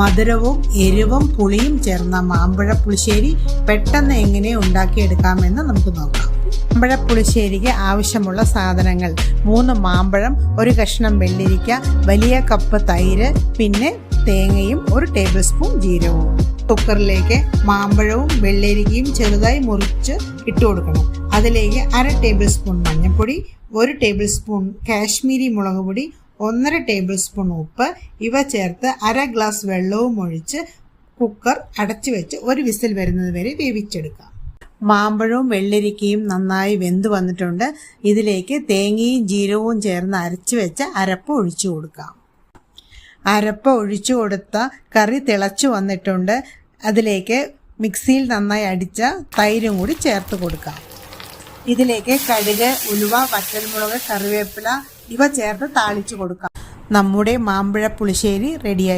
മധുരവും എരിവും പുളിയും ചേർന്ന മാമ്പഴ പുളിശ്ശേരി പെട്ടെന്ന് എങ്ങനെ ഉണ്ടാക്കിയെടുക്കാമെന്ന് നമുക്ക് നോക്കാം. മാമ്പഴ പുളിശ്ശേരിക്ക് ആവശ്യമുള്ള സാധനങ്ങൾ മൂന്ന് മാമ്പഴം ഒരു കഷ്ണം വെള്ളിരിക്ക വലിയ കപ്പ് തൈര് പിന്നെ തേങ്ങയും ഒരു ടേബിൾ സ്പൂൺ ജീരകവും. കുക്കറിലേക്ക് മാമ്പഴവും വെള്ളരിക്കയും ചെറുതായി മുറിച്ച് ഇട്ട് കൊടുക്കണം. അതിലേക്ക് അര ടേബിൾ സ്പൂൺ മഞ്ഞൾപ്പൊടി ഒരു ടേബിൾ സ്പൂൺ കാശ്മീരി മുളക് പൊടി ഒന്നര ടേബിൾ സ്പൂൺ ഉപ്പ് ഇവ ചേർത്ത് അര ഗ്ലാസ് വെള്ളവും ഒഴിച്ച് കുക്കർ അടച്ചു വെച്ച് ഒരു വിസിൽ വരുന്നത് വരെ വേവിച്ചെടുക്കാം. മാമ്പഴവും വെള്ളരിക്കയും നന്നായി വെന്ത് വന്നിട്ടുണ്ട്. ഇതിലേക്ക് തേങ്ങയും ജീരകവും ചേർന്ന് അരച്ചു വെച്ച അരപ്പ് ഒഴിച്ചു കൊടുക്കാം. അരപ്പ് ഒഴിച്ചു കൊടുത്ത കറി തിളച്ചു വന്നിട്ടുണ്ട്. അതിലേക്ക് മിക്സിയിൽ നന്നായി അടിച്ച തൈരും കൂടി ചേർത്ത് കൊടുക്കാം. ഇതിലേക്ക് കടുക് ഉലുവ വറ്റൽമുളക് കറിവേപ്പില ഇവ ചേർത്ത് താളിച്ചു കൊടുക്കാം. നമ്മുടെ മാമ്പഴ പുളിശ്ശേരി റെഡിയായി